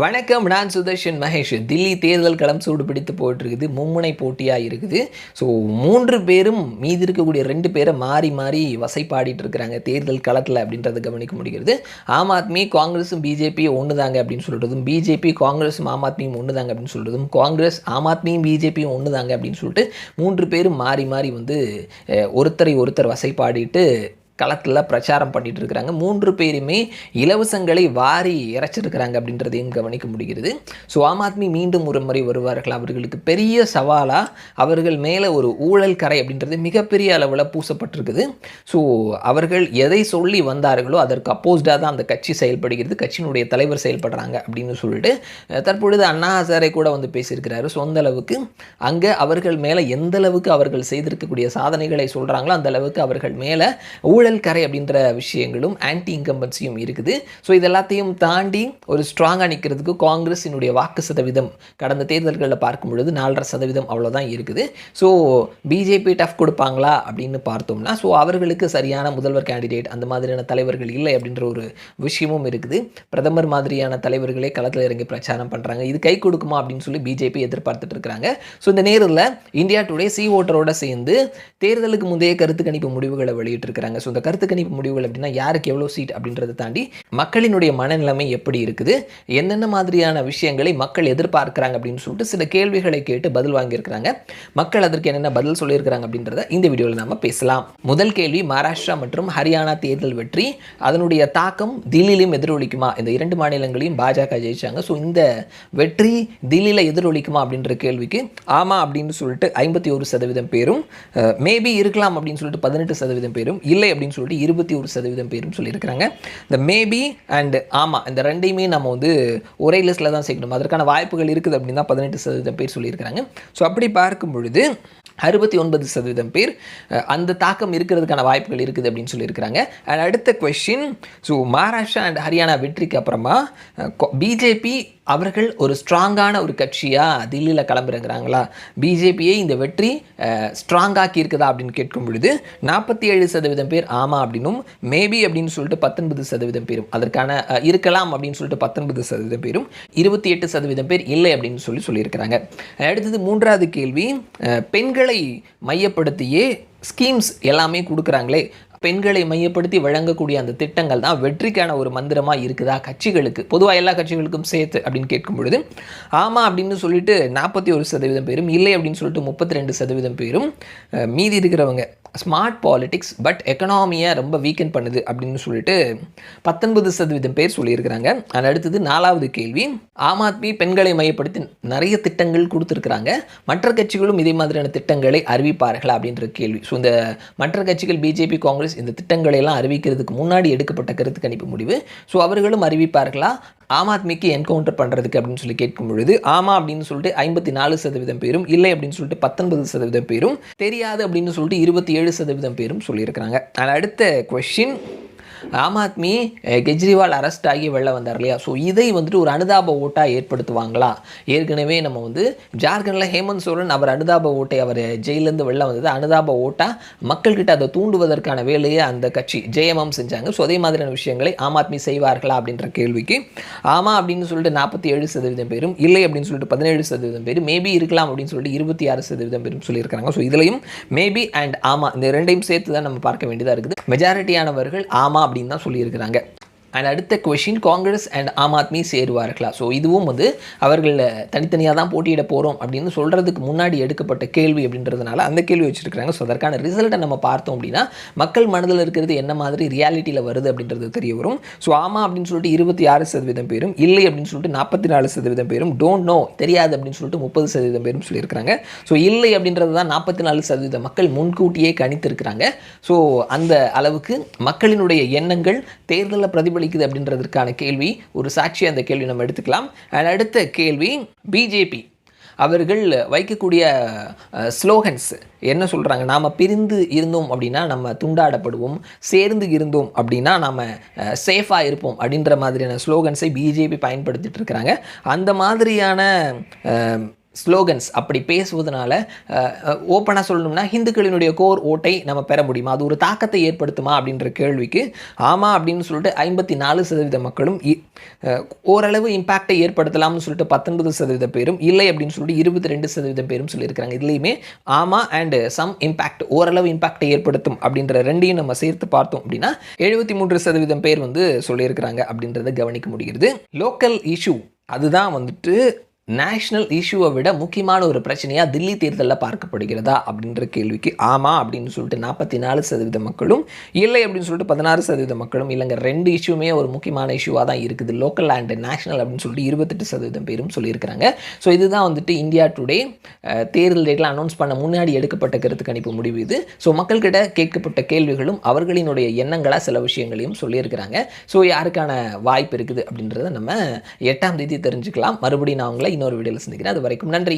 வணக்கம் நான் சுதர்ஷன் மகேஷ். தில்லி தேர்தல் களம் சூடு பிடித்து போயிட்டு இருக்குது மும்முனை போட்டியாக இருக்குது. ஸோ மூன்று பேரும் மீதி இருக்கக்கூடிய ரெண்டு பேரை மாறி மாறி வசைப்பாடிட்டு இருக்கிறாங்க தேர்தல் களத்தில் அப்படின்றத கவனிக்க முடிகிறது. ஆம் ஆத்மி காங்கிரஸும் பிஜேபி ஒன்று தாங்க அப்படின்னு சொல்கிறதும் பிஜேபி காங்கிரஸும் ஆம் ஆத்மியும் ஒன்று தாங்க அப்படின்னு சொல்கிறதும் காங்கிரஸ் ஆம் ஆத்மியும் பிஜேபியும் ஒன்று தாங்க அப்படின்னு சொல்லிட்டு மூன்று பேரும் மாறி மாறி வந்து ஒருத்தரை ஒருத்தர் வசைப்பாடிட்டு களத்தில் பிரச்சாரம் பண்ணிட்டு இருக்கிறாங்க. மூன்று பேருமே இலவசங்களை வாரி இறைச்சிருக்கிறாங்க அப்படின்றதையும் கவனிக்க முடிகிறது. ஸோ ஆம் ஆத்மி மீண்டும் ஒரு முறை வருவார்கள். அவர்களுக்கு பெரிய சவாலாக அவர்கள் மேலே ஒரு ஊழல் கரை அப்படின்றது மிகப்பெரிய அளவில் பூசப்பட்டிருக்குது. ஸோ அவர்கள் எதை சொல்லி வந்தார்களோ அதற்கு அப்போஸ்டாக தான் அந்த கட்சி செயல்படுகிறது. கட்சியினுடைய தலைவர் செயல்படுறாங்க அப்படின்னு சொல்லிட்டு தற்பொழுது அண்ணா ஹசாரே கூட வந்து பேசியிருக்கிறாரு. சொந்த அளவுக்கு அங்கே அவர்கள் மேலே எந்த அளவுக்கு அவர்கள் செய்திருக்கக்கூடிய சாதனைகளை சொல்கிறாங்களோ அந்த அளவுக்கு அவர்கள் மேலே ஊழல் ஊழல் கரை அப்படின்ற விஷயங்களும் ஆன்டி இன்கம்பன்சியும் இருக்குது. ஸோ இது எல்லாத்தையும் தாண்டி ஒரு ஸ்ட்ராங்காக நிற்கிறதுக்கு காங்கிரஸினுடைய வாக்கு சதவீதம் கடந்த தேர்தல்களில் பார்க்கும் பொழுது நாலரை சதவீதம் அவ்வளோதான் இருக்குது. ஸோ பிஜேபி டஃப் கொடுப்பாங்களா அப்படின்னு பார்த்தோம்னா ஸோ அவர்களுக்கு சரியான முதல்வர் கேண்டிடேட் அந்த மாதிரியான தலைவர்கள் இல்லை அப்படின்ற ஒரு விஷயமும் இருக்குது. பிரதமர் மாதிரியான தலைவர்களே களத்தில் இறங்கி பிரச்சாரம் பண்ணுறாங்க இது கை கொடுக்குமா அப்படின்னு சொல்லி பிஜேபி எதிர்பார்த்துட்டு இருக்கிறாங்க. ஸோ இந்த நேரில் இந்தியா டுடே சி ஓட்டரோட சேர்ந்து தேர்தலுக்கு முந்தைய கருத்து கணிப்பு முடிவுகளை வெளியிட்டிருக்கிறாங்க. ஸோ இந்த கருத்து கணிப்பு முடிவுகள் அப்படின்னா யாருக்கு எவ்வளோ சீட் அப்படின்றத தாண்டி மக்களினுடைய மனநிலைமை எப்படி இருக்குது? என்னென்ன மாதிரியான விஷயங்களை மக்கள் எதிர்பார்க்குறாங்க அப்படின்னு சொல்லிட்டு சில கேள்விகளை கேட்டு பதில் வாங்கியிருக்கிறாங்க. மக்கள் அதற்கு என்னென்ன பதில் சொல்லியிருக்கிறாங்க அப்படின்றத இந்த வீடியோவில் நம்ம பேசலாம். முதல் கேள்வி மகாராஷ்டிரா மற்றும் ஹரியானா தேர்தல் வெற்றி அதனுடைய தாக்கம் தில்லியிலும் எதிரொலிக்குமா? இந்த இரண்டு மாநிலங்களையும் பாஜக ஜெயிச்சாங்க. ஸோ இந்த வெற்றி தில்லியில் எதிரொலிக்குமா அப்படின்ற கேள்விக்கு ஆமாம் அப்படின்னு சொல்லிட்டு ஐம்பத்தி ஒரு சதவீதம் பேரும் மேபி இருக்கலாம் அப்படின்னு சொல்லிட்டு பதினெட்டு சதவீதம் பேரும் இல்லை அப்படின்னு சொல்லிட்டு இருபத்தி ஒரு சதவீதம் பேரும் சொல்லியிருக்கிறாங்க. இந்த மேபி அண்ட் ஆமாம் இந்த ரெண்டையுமே நம்ம வந்து ஒரே லிஸ்ட்டில் தான் சேர்க்கணும். அதற்கான வாய்ப்புகள் இருக்குது அப்படின்னு தான் பதினெட்டு சதவீதம் பேர் சொல்லியிருக்கிறாங்க. ஸோ அப்படி பார்க்கும் பொழுது அறுபத்தி ஒன்பது சதவீதம் பேர் அந்த தாக்கம் இருக்கிறதுக்கான வாய்ப்புகள் இருக்குது அப்படின்னு சொல்லியிருக்கிறாங்க. அண்ட் அடுத்த question so Maharashtra and Haryana வெற்றிக்கு அப்புறமா பிஜேபி அவர்கள் ஒரு ஸ்ட்ராங்கான ஒரு கட்சியாக தில்லியில் கிளம்புறங்கிறாங்களா? பிஜேபியை இந்த வெற்றி ஸ்ட்ராங்காக்கி இருக்குதா அப்படின்னு கேட்கும் பொழுது நாற்பத்தி ஏழு சதவீதம் பேர் ஆமாம் அப்படின்னும் மேபி அப்படின்னு சொல்லிட்டு பத்தொன்பது சதவீதம் பேரும் அதற்கான இருக்கலாம் அப்படின்னு சொல்லிட்டு பத்தொன்பது சதவீதம் பேரும் இருபத்தி எட்டு சதவீதம் பேர் இல்லை அப்படின்னு சொல்லி சொல்லியிருக்கிறாங்க. அடுத்தது மூன்றாவது கேள்வி பெண்களை மையப்படுத்தியே ஸ்கீம்ஸ் எல்லாமே கொடுக்குறாங்களே பெண்களை மையப்படுத்தி வழங்கக்கூடிய அந்த திட்டங்கள் தான் வெற்றிக்கான ஒரு மந்திரமாக இருக்குதா? கட்சிகளுக்கு. பொதுவாக எல்லா கட்சிகளுக்கும் சேர்த்து அப்படின்னு கேட்கும் பொழுது ஆமாம் அப்படின்னு சொல்லிட்டு நாற்பத்தி ஒரு சதவீதம் பேரும் இல்லை அப்படின்னு சொல்லிட்டு முப்பத்தி ரெண்டு சதவீதம் பேரும் மீதி இருக்கிறவங்க ஸ்மார்ட் பாலிட்டிக்ஸ் பட் எக்கனாமியை ரொம்ப வீக்கெண்ட் பண்ணுது அப்படின்னு சொல்லிட்டு பத்தொன்பது சதவீதம் பேர் சொல்லியிருக்கிறாங்க. அது அடுத்தது நாலாவது கேள்வி. ஆம் ஆத்மி பெண்களை மையப்படுத்தி நிறைய திட்டங்கள் கொடுத்துருக்குறாங்க. மற்ற கட்சிகளும் இதே மாதிரியான திட்டங்களை அறிவிப்பார்களா அப்படின்ற கேள்வி. ஸோ இந்த மற்ற கட்சிகள் பிஜேபி காங்கிரஸ் இந்த திட்டங்களை எல்லாம் அறிவிக்கிறதுக்கு முன்னாடி எடுக்கப்பட்ட கருத்து கணிப்பு முடிவு. ஸோ அவர்களும் அறிவிப்பார்களா? ஆம் ஆத்மிக்கு என்கவுண்டர் பண்ணுறதுக்கு அப்படின்னு சொல்லி கேட்கும் பொழுது ஆமா அப்படின்னு சொல்லிட்டு ஐம்பத்தி நாலு சதவீதம் பேரும் இல்லை அப்படின்னு சொல்லிட்டு பத்தொன்பது சதவீதம் பேரும் தெரியாது அப்படின்னு சொல்லிட்டு இருபத்தி ஏழு சதவீதம் பேரும் சொல்லியிருக்கிறாங்க. And அடுத்த கொஷின் ஆம் ஆத்மி கெஜ்ரிவால் அரெஸ்ட் ஆகி வெளில வந்தார் இல்லையா? ஸோ இதை வந்துட்டு ஒரு அனுதாப ஓட்டாக ஏற்படுத்துவாங்களா? ஏற்கனவே நம்ம வந்து ஜார்க்கண்டில் ஹேமந்த் சோரன் அவர் அனுதாப ஓட்டை அவர் ஜெயிலேருந்து வெளில வந்தது. அனுதாப ஓட்டாக மக்கள்கிட்ட அதை தூண்டுவதற்கான வேலையை அந்த கட்சி ஜெயமம் செஞ்சாங்க. ஸோ அதே மாதிரியான விஷயங்களை ஆம் ஆத்மி செய்வார்களா அப்படின்ற கேள்விக்கு ஆமாம் அப்படின்னு சொல்லிட்டு நாற்பத்தி ஏழு சதவீதம் பேரும் இல்லை அப்படின்னு சொல்லிட்டு பதினேழு சதவீதம் பேர் மேபி இருக்கலாம் அப்படின்னு சொல்லிட்டு இருபத்தி ஆறு சதவீதம் பேரும் சொல்லியிருக்காங்க ஸோ இதுலையும் மேபி அண்ட் ஆமாம் இந்த ரெண்டையும் சேர்த்து தான் நம்ம பார்க்க வேண்டியதாக இருக்குது. மெஜாரிட்டியானவர்கள் ஆமாம் அப்படின்னு தான் சொல்லியிருக்கிறாங்க. அண்ட் அடுத்த question Congress and Aam Aadmi சேருவார்களா? So இதுவும் வந்து அவர்களில் தனித்தனியாக தான் போட்டியிட போகிறோம் அப்படின்னு சொல்கிறதுக்கு முன்னாடி எடுக்கப்பட்ட கேள்வி அப்படின்றதுனால அந்த கேள்வி வச்சுருக்காங்க ஸோ அதற்கான ரிசல்ட்டை நம்ம பார்த்தோம் அப்படின்னா மக்கள் மனதில் இருக்கிறது என்ன மாதிரி ரியாலிட்டியில் வருது அப்படின்றது தெரிய வரும். ஸோ ஆமாம் அப்படின்னு சொல்லிட்டு இருபத்தி ஆறு சதவீதம் பேரும் இல்லை அப்படின்னு சொல்லிட்டு நாற்பத்தி நாலு சதவீதம் பேரும் டோன்ட் நோ தெரியாது அப்படின்னு சொல்லிட்டு முப்பது சதவீதம் பேரும் சொல்லியிருக்கிறாங்க. ஸோ இல்லை அப்படின்றது தான் நாற்பத்தி நாலு சதவீத மக்கள் முன்கூட்டியே கணித்திருக்கிறாங்க. ஸோ அந்த அளவுக்கு மக்களினுடைய எண்ணங்கள் தேர்தலில் பிரதிபலிக்குது அப்படின்றதற்கான கேள்வி ஒரு சாட்சி அந்த கேள்வி நம்ம எடுத்துக்கலாம். அண்ட் அடுத்த கேள்வி பிஜேபி அவர்கள் வைக்கக்கூடிய ஸ்லோகன்ஸ் என்ன சொல்கிறாங்க நாம் பிரிந்து இருந்தோம் அப்படின்னா நம்ம துண்டாடப்படுவோம் சேர்ந்து இருந்தோம் அப்படின்னா நாம் சேஃபாக இருப்போம் அப்படின்ற மாதிரியான ஸ்லோகன்ஸை பிஜேபி பயன்படுத்திட்டு இருக்கிறாங்க. அந்த மாதிரியான ஸ்லோகன்ஸ் அப்படி பேசுவதனால ஓப்பனாக சொல்லணும்னா ஹிந்துக்களினுடைய கோர் ஓட்டை நம்ம பெற முடியுமா? அது ஒரு தாக்கத்தை ஏற்படுத்துமா? அப்படின்ற கேள்விக்கு ஆமாம் அப்படின்னு சொல்லிட்டு ஐம்பத்தி நாலு சதவீத மக்களும் இ- ஓரளவு இம்பாக்டை ஏற்படுத்தலாம்னு சொல்லிட்டு பத்தொன்பது சதவீத பேரும் இல்லை அப்படின்னு சொல்லிட்டு இருபத்தி ரெண்டு சதவீதம் பேரும் சொல்லியிருக்கிறாங்க. இதுலேயுமே ஆமாம் அண்ட் சம் இம்பாக்ட் ஓரளவு இம்பாக்டை ஏற்படுத்தும் அப்படின்ற ரெண்டையும் நம்ம சேர்த்து பார்த்தோம் அப்படின்னா எழுபத்தி மூன்று சதவீதம் பேர் வந்து சொல்லியிருக்கிறாங்க அப்படின்றத கவனிக்க முடிகிறது. லோக்கல் இஷ்யூ அதுதான் வந்துட்டு நேஷ்னல் இஷ்யூவை விட முக்கியமான ஒரு பிரச்சனையாக தில்லி தேர்தலில் பார்க்கப்படுகிறதா அப்படின்ற கேள்விக்கு ஆமாம் அப்படின்னு சொல்லிட்டு நாற்பத்தி நாலு சதவீத மக்களும் இல்லை அப்படின்னு சொல்லிட்டு பதினாறு சதவீத மக்களும் இல்லைங்க ரெண்டு இஷ்யூமே ஒரு முக்கியமான இஷ்யூவாக தான் இருக்குது. லோக்கல் அண்ட் நேஷனல் அப்படின்னு சொல்லிட்டு இருபத்தெட்டு சதவீதம் பேரும் சொல்லியிருக்கிறாங்க. ஸோ இதுதான் வந்துட்டு இந்தியா டுடே தேர்தல் டேட்டில் அனௌன்ஸ் பண்ண முன்னாடி எடுக்கப்பட்ட கருத்து கணிப்பு முடிவு இது. ஸோ மக்கள்கிட்ட கேட்கப்பட்ட கேள்விகளும் அவர்களினுடைய எண்ணங்களாக சில விஷயங்களையும் சொல்லியிருக்கிறாங்க. ஸோ யாருக்கான வாய்ப்பு இருக்குது அப்படின்றத நம்ம எட்டாம் தேதி தெரிஞ்சுக்கலாம். மறுபடியும் நான் உங்களை இன்னொரு வீடியோவில் சந்திக்கிறேன். அது வரைக்கும் நன்றி.